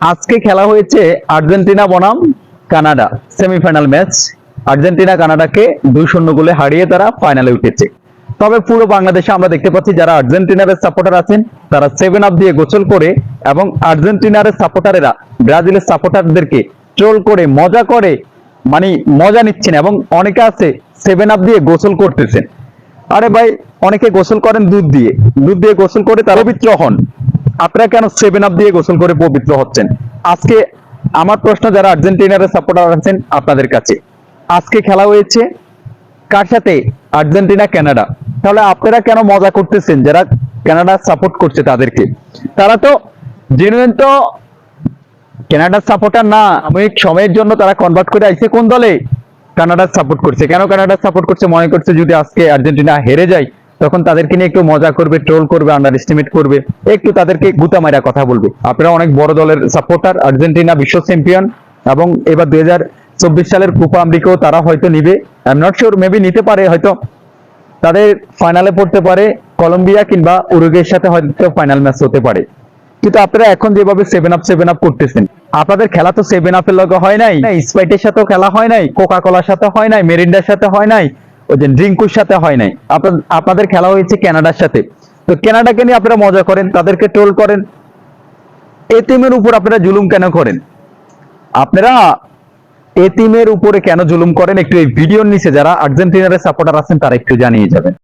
আজকে খেলা হয়েছে আর্জেন্টিনা বনাম, কানাডা। Semifinal match. আর্জেন্টিনা, কানাডাকে দুই শূন্য গোলে হারিয়ে তারা ফাইনালে উঠেছে। তবে পুরো বাংলাদেশে আমরা দেখতে পাচ্ছি যারা আর্জেন্টিনার সাপোর্টার আছেন, তারা সেভেন আপ দিয়ে গোসল করে এবং আর্জেন্টিনার সাপোর্টারেরা, ব্রাজিলের সাপোর্টারদেরকে ট্রোল করে, মজা করে মানে মজা নিচ্ছেন এবং অনেকে আছে সেভেন আপ দিয়ে গোসল করতেছেন। আরে ভাই, অনেকে গোসল করেন দুধ দিয়ে। দুধ দিয়ে গোসল করে তারা পবিত্র হন। আপনারা কেন সেভেন আপ দিয়ে গোসল করে পবিত্র হচ্ছেন? আজকে আমার প্রশ্ন, যারা আর্জেন্টিনার সাপোর্টার আছেন আপনাদের কাছে, আজকে খেলা হয়েছে কার সাথে? Argentina, Canada. তাহলে আপনারা কেন মজা করতেছেন? যারা কানাডা সাপোর্ট করছে তাদেরকে। তারা তো জেনুইন তো কানাডার সাপোর্টার না সাময়িক সময়ের জন্য তারা কনভার্ট করে আইছে কোন দলে? কানাডার সাপোর্ট করছে। কেন কানাডার সাপোর্ট করছে? মনে করছে যদি আজকে আর্জেন্টিনা হেরে যায় তখন তাদেরকে নিয়ে একটু মজা করবে ট্রোল করবে আন্ডার এস্টিমেট করবে, একটু তাদেরকে গুতা মারা কথা বলবে। আপনারা অনেক বড় দলের সাপোর্টার আর্জেন্টিনা বিশ্ব চ্যাম্পিয়ন এবং এবার দুই চব্বিশ সালের কুপা আমেরিকাও তারা হয়তো নিবে। I am not sure maybe নিতে পারে, হয়তো তাদের ফাইনালে পড়তে পারে কলম্বিয়া কিংবা উরুগের সাথে হয়তো ফাইনাল ম্যাচ হতে পারে। কিন্তু আপনারা এখন যেভাবে সেভেন আপ সেভেন আপ করতেছেন, আপনাদের খেলা তো সেভেন আপের লগে হয় নাই স্প্রাইটের সাথেও খেলা হয় নাই কোকা কোলার সাথে হয় নাই মেরিন্ডার সাথে হয় নাই ওই যে ড্রিঙ্কুর সাথে হয় নাই। আপনাদের খেলা হয়েছে কানাডার সাথে। তো কানাডাকে নিয়ে আপনারা মজা করেন, তাদেরকে ট্রোল করেন। এতিমের উপর আপনারা জুলুম কেন করেন? আপনারা এতিমের উপরে কেন জুলুম করেন? একটু এই ভিডিওর নিচে যারা আর্জেন্টিনার সাপোর্টার আছেন, তারা একটু জানিয়ে যাবেন।